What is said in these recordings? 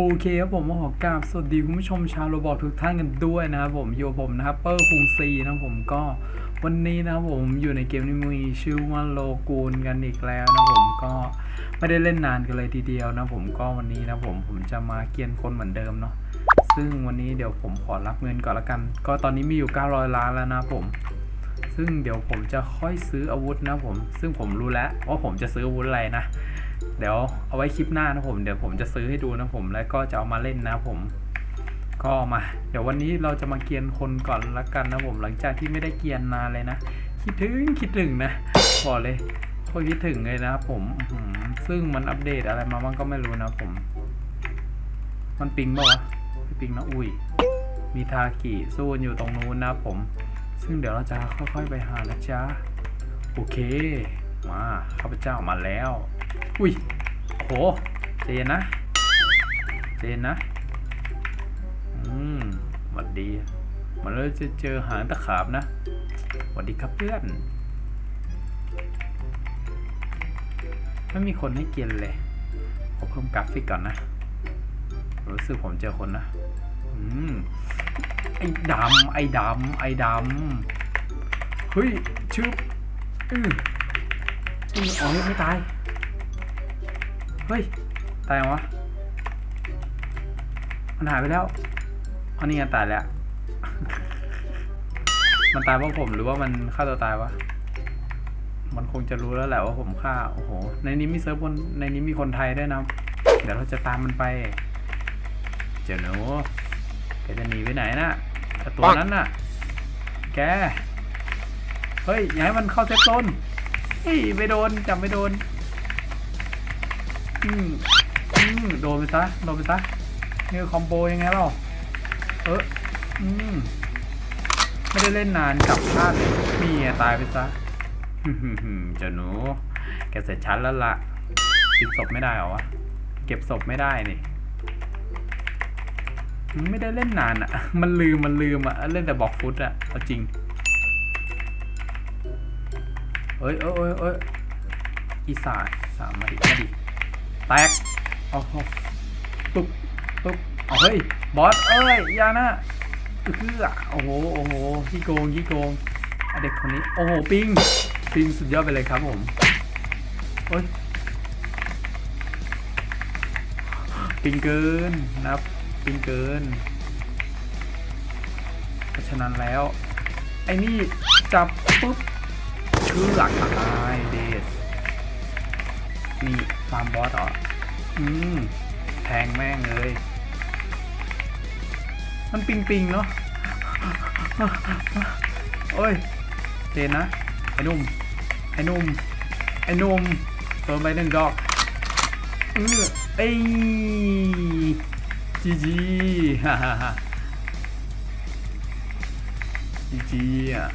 โอเคครับผมขอกราบสวัสดีคุณผู้ชมชาวโรบอททุกท่านกันด้วยนะครับผมอยู่ผมนะครับเปอร์คุงซีนะผมก็วันนี้นะครับผมอยู่ในเกมนี้มีชื่อว่าโลกูนกันอีกแล้วนะผมก็ไม่ได้เล่นนานกันเลยทีเดียวนะผมก็วันนี้นะผมผมจะมาเกียนคนเหมือนเดิมเนาะซึ่งวันนี้เดี๋ยวผมขอรับเงินก่อนละกัน ก็ตอนนี้มีอยู่ 900 ล้านแล้วนะผม ซึ่งเดี๋ยวผมจะค่อยซื้ออาวุธนะผม ซึ่งผมรู้แล้วว่าผมจะซื้ออาวุธอะไรนะ เดี๋ยวเอาไว้คลิปหน้านะผม เดี๋ยวผมจะซื้อให้ดูนะผมแล้วก็จะเอามาเล่นนะผม ก็มา เดี๋ยววันนี้เราจะมาเกียนคนก่อนละกันนะผม หลังจากที่ไม่ได้เกียนนานเลยนะ คิดถึงคิดถึงนะบอกเลยโคตรคิดถึงเลยนะครับผมซึ่งมันอัปเดตอะไรมาบ้างก็ไม่รู้นะผม มันปิงปะวะไม่ปิงนะอุ้ยมีทากิสู้อยู่ตรงนู้นนะผม ซึ่งเดี๋ยวเราจะค่อยๆไปหานะจ๊ะ โอเค มาข้าพเจ้ามาแล้ว อุ้ยโหเจนนะ เจนนะ อืมหวัดดีมันเลยจะเจอหางตะขาบนะหวัดดีครับเพื่อนไม่มีคนให้เกียนเลยผมเพิ่มกราฟิกก่อนนะ รู้สึกผมเจอคนนะ อืม ไอ้ดำ ไอ้ดำ ไอ้ดำ เฮ้ยชื่ออืออืออ๋อไม่ตาย เฮ้ย ตายวะ มันหายไปแล้วอันนี้ตายแล้ว มันตายเพราะผมหรือว่ามันฆ่าตัวตายวะ มันคงจะรู้แล้วแหละว่าผมฆ่า โอ้โห ในนี้มีเซิร์ฟบนในนี้มีคนไทยด้วยนะ เดี๋ยวเราจะตามมันไป เจ้าหนูแกจะหนีไปไหนน่ะตัวนั้นน่ะ แก เฮ้ย อย่าให้มันเข้าเซฟโซนเฮ้ยไม่โดนจับไม่โดน อืมอืมโดนไปซะ โดนไปซะนี่คอมโบยังไงเล่าเอออืมไม่ได้เล่นนานกลับพลาดมีอะตายไปซะเจ้าหนู แกเสร็จชั้นแล้วล่ะเก็บศพไม่ได้เหรอวะ เก็บศพไม่ได้นี่ไม่ได้เล่นนานอะมันลืมมันลืมอะเล่นแต่บอกฟุตอะเอาจริง เอ้ยเอ้ยเอ้ยอีสานสานมาดิมาดิ แตกโอ้โหตุ๊บตุ๊บเอาเฮ้ย บอส เอ้ยยานะคือโอ้โห โอ้โหขี้โกงขี้โกงเด็กคนนี้ โอ้โห ปิง ปิงสุดยอดไปเลยครับผม โอ้ย ปิงเกินนะครับ ปิงเกิน เพราะฉะนั้นแล้ว ไอ้นี่จับปุ๊บ ชื่อหลักตายเดสนี่ ฟาร์มบอสเหรอ อืม แทงแม่งเลย มันปิงปิงเนาะโอ้ยเจนนะ ไอ้นุ่ม ไอ้นุ่ม ไอ้นุ่มเติมไปหนึ่งดอกเออเอ้ยจีจีฮ่าฮ่าฮ่าจีจีอะ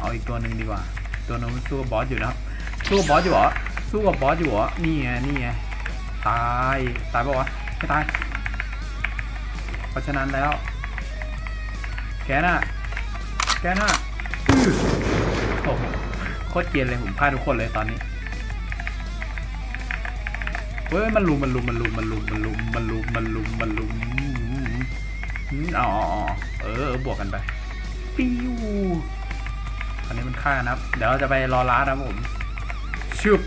เอาอีกตัวหนึ่งดีกว่า ตัวนั้นมันสู้บอสอยู่นะครับ สู้กับบอสอยู่เหรอ สู้กับบอสอยู่เหรอ นี่ไง นี่ไง ตาย ตายปะวะ ไม่ตาย เพราะฉะนั้นแล้ว แกน่ะ แกน่ะโอ้โหโคตรเกรียนเลยผมพลาดทุกคนเลยตอนนี้ เฮ้ย มันลุม มันลุม มันลุม มันลุม มันลุม มันลุม มันลุม มันลุมอ๋อ เออบวกกันไป ปิ้วอันนี้มันฆ่านะครับ เดี๋ยวเราจะไปรอร้านนะผมชึบ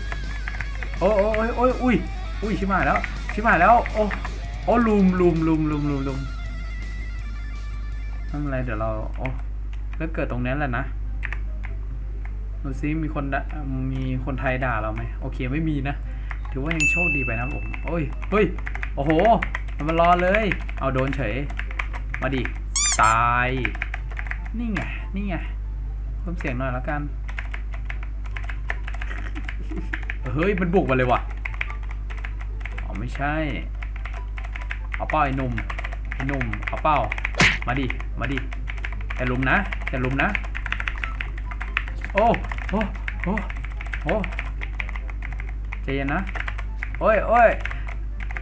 โอ้โอ้โอ้ยโอ้ยอุ้ยอุ้ยชิบหายแล้วชิบหายแล้ว โอ้โอ้ลุมลุมลุมลุมลุมลุมไม่เป็นไรเดี๋ยวเราโอ้แล้วเกิดตรงนั้แหละนะดูซิมีคนด่ามีคนไทยด่าเราไหมโอเคไม่มีนะถือว่ายังโชคดีไปนะผมโอ้ยเฮ้ยโอ้โหมันรอเลย เอาโดนเฉย มาดิตายนี่ไงนี่ไงเพิ่มเสียงหน่อยแล้วกัน เฮ้ย มันบุกมาเลยว่ะ อ๋อ ไม่ใช่ เอาเป้าไอ้หนุ่มไอ้หนุ่มเอาเป้า มาดิ มาดิอย่ลุมนะอย่ลุมนะ โอ้โอ้โอ้โอ้ใจเย็นนะ โอ้ยโอ้ย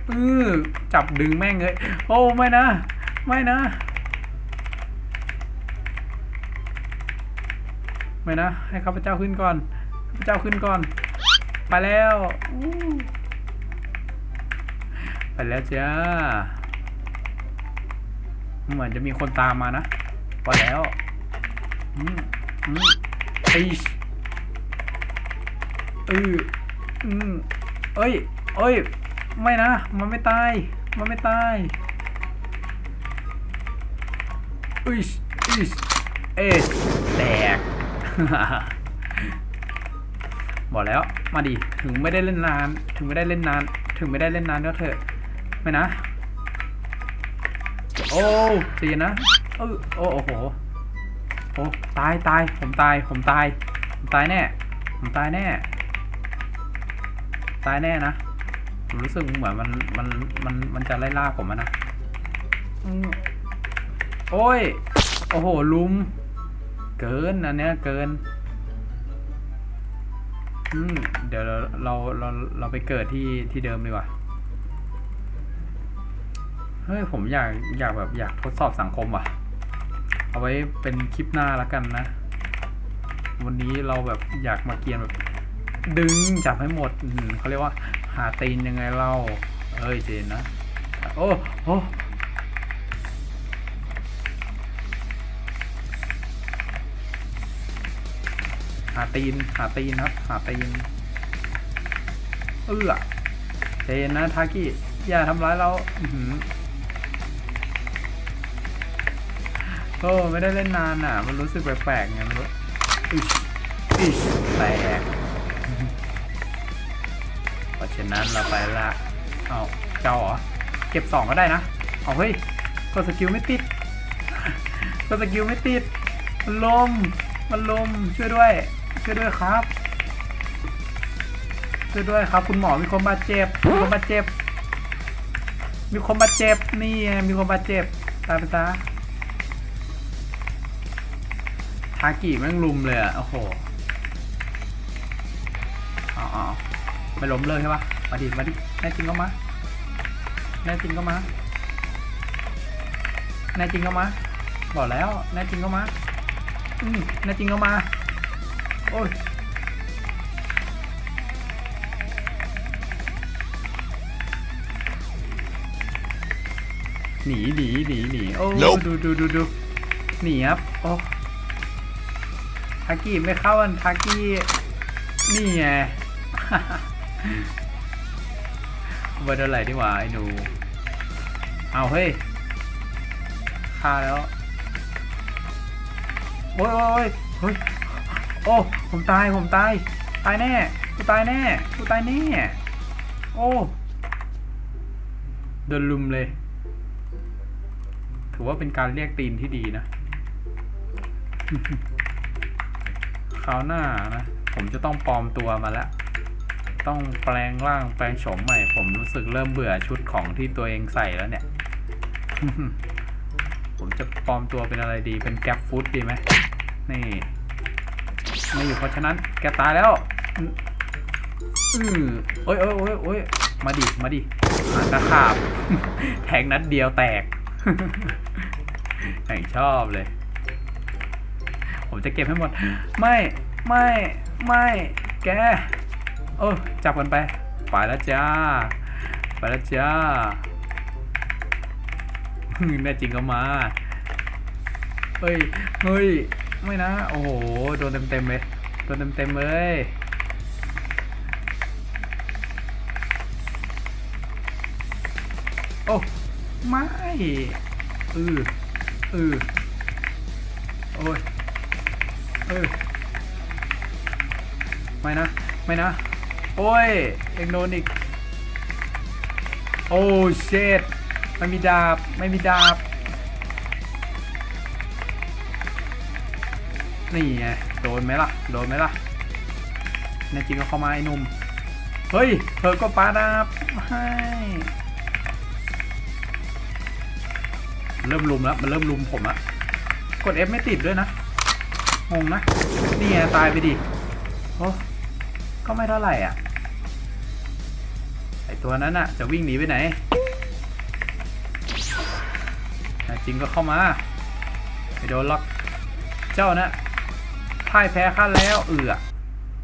อือจับดึงแม่งเลย โอ้ไม่นะ ไม่นะ ไม่นะ ให้ข้าพเจ้าขึ้นก่อนข้าพเจ้าขึ้นก่อน ไปแล้วอู้ไปแล้วจ้าเหมือนจะมีคนตามมานะว่าแล้วอืมอืมอีชเอออืมเอ้ยเอ้ย ไม่นะ มันไม่ตาย มันไม่ตายอิชอิชเอชแตก บอกแล้วมาดิถึงไม่ได้เล่นนาน ถึงไม่ได้เล่นนาน ถึงไม่ได้เล่นนานก็เถอะไม่นะ โอ้ตีนะเออโอ้โอ้โหโอ้ตายตายผมตายผมตายผมตายแน่ผมตายแน่ ตายแน่นะผมรู้สึกเหมือนมันมันมันมันจะไล่ล่าผมนะโอ้ยโอ้โหลุม เกินอันเนี้ยเกิน อืมเดี๋ยวเราเราเราเราไปเกิดที่ที่เดิมดีกว่า เฮ้ยผมอยากอยากแบบอยากทดสอบสังคมว่ะ เอาไว้เป็นคลิปหน้าแล้วกันนะ วันนี้เราแบบอยากมาเกียนแบบ ดึงจับให้หมดเขาเรียกว่า หาตีนยังไงเล่าเอ้ยเจนนะ โอ้โอ้ หาตีน หาตีนครับ หาตีน เอื้อเจนนะทากิอย่าทำร้ายเราอืโอ้ไม่ได้เล่นนานอะ มันรู้สึกแปลกๆไงไม่รู้อิชอิชแตกเพราะฉะนั้นเราไปละเอาเจ้าเหรอ เก็บสองก็ได้นะ เอาเฮ้ยกดสกิลไม่ติดกดสกิลไม่ติดมันลม มันลมช่วยด้วย ช่วยด้วยครับ ช่วยด้วยครับ คุณหมอมีคนบาดเจ็บ มีคนบาดเจ็บ มีคนบาดเจ็บ นี่ไงมีคนบาดเจ็บ ตายไปซะทากิแม่งลุมเลยอะ โอ้โหเอาเอาไม่ล้มเลยใช่ปะมาดิมาดิแน่จริงก็มาแน่จริงก็มาแน่จริงก็มา บอกแล้วแน่จริงก็มา อืมแน่จริงก็มา โอ้ยหนีหนีหนีหนีโอ้ Nope ดูดูดูดูหนีครับโอ้ทากี้ไม่เข้าอันทากี้นี่ไงเบอร์เท่าไหร่ดีกว่าไอ้หนู เอาเฮ้ยฆ่าแล้ว โอ้ยโอ้ยโอ้ยเฮ้ย โอ้ผมตายผมตาย ตายแน่กูตายแน่กูตายแน่ โอ้โดนลุมเลย ถือว่าเป็นการเรียกตีนที่ดีนะคราวหน้านะ ผมจะต้องปลอมตัวมาแล้ว ต้องแปลงร่างแปลงโฉมใหม่ ผมรู้สึกเริ่มเบื่อชุดของที่ตัวเองใส่แล้วเนี่ย ผมจะปลอมตัวเป็นอะไรดีเป็นแก๊ปฟู้ดดีไหมนี่ นี่เพราะฉะนั้นแกตายแล้ว อือโอ้ยโอ้ยโอ้ยโอ้ยมาดิ มาดิหางตะขาบ แทงนัดเดียวแตกแห่งชอบเลย ผมจะเก็บให้หมด ไม่ ไม่ ไม่ แก เออจับกันไป ไปแล้วจ้า ไปแล้วจ้าแน่จริงก็มา เฮ้ย เฮ้ย ไม่นะ โอ้โห โดนเต็มๆเลย โดนเต็มๆเลย โอ้ ไม่เออเออโอ้ยเออไม่นะ ไม่นะ โอ้ย เองโดนอีก โอ้เชดไม่มีดาบ ไม่มีดาบ นี่ไงโดนไหมล่ะ โดนไหมล่ะแน่จริงก็เข้ามาไอ้นุ่ม เฮ้ยเธอก็ปาดาบให้เริ่มลุมแล้วมันเริ่มลุมผมอะกด F ไม่ติดด้วยนะงงนะนี่ไงตายไปดิโอ้ก็ไม่เท่าไหร่อะไอตัวนั้นอะจะวิ่งหนีไปไหนจริงก็เข้ามาไม่โดนล็อกเจ้านะ พ่ายแพ้ข้าแล้ว เอือ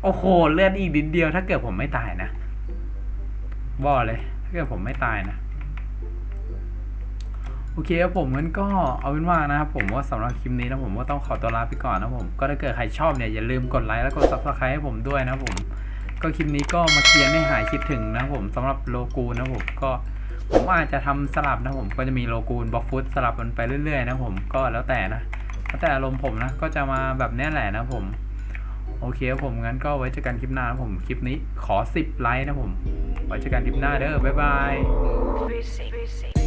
โอ้โหเลือดอีกนิดเดียว ถ้าเกิดผมไม่ตายนะบ่อเลย ถ้าเกิดผมไม่ตายนะโอเคครับผมงั้นก็เอาเป็นว่านะครับผมว่าสำหรับคลิปนี้นะผมก็ต้องขอตัวลาไปก่อนนะผมก็ถ้าเกิดใครชอบเนี่ยอย่าลืมกดไลค์แล้วกด subscribe ให้ผมด้วยนะผมก็คลิปนี้ก็มาเคลียร์ให้หายคิดถึงนะผมสำหรับโลกูนะผมก็ผมอาจจะทำสลับนะผมก็จะมีโลกูนบล็อกฟุตสลับมันไปเรื่อยๆ นะผมก็แล้วแต่นะ แต่อารมณ์ผมนะ ก็จะมาแบบนี้แหละนะผม โอเคผมงั้นก็ไว้เจอกันคลิปหน้านะผม คลิปนี้ขอ 10 ไลค์นะผม ไว้เจอกันคลิปหน้าเด้อบ๊ายบาย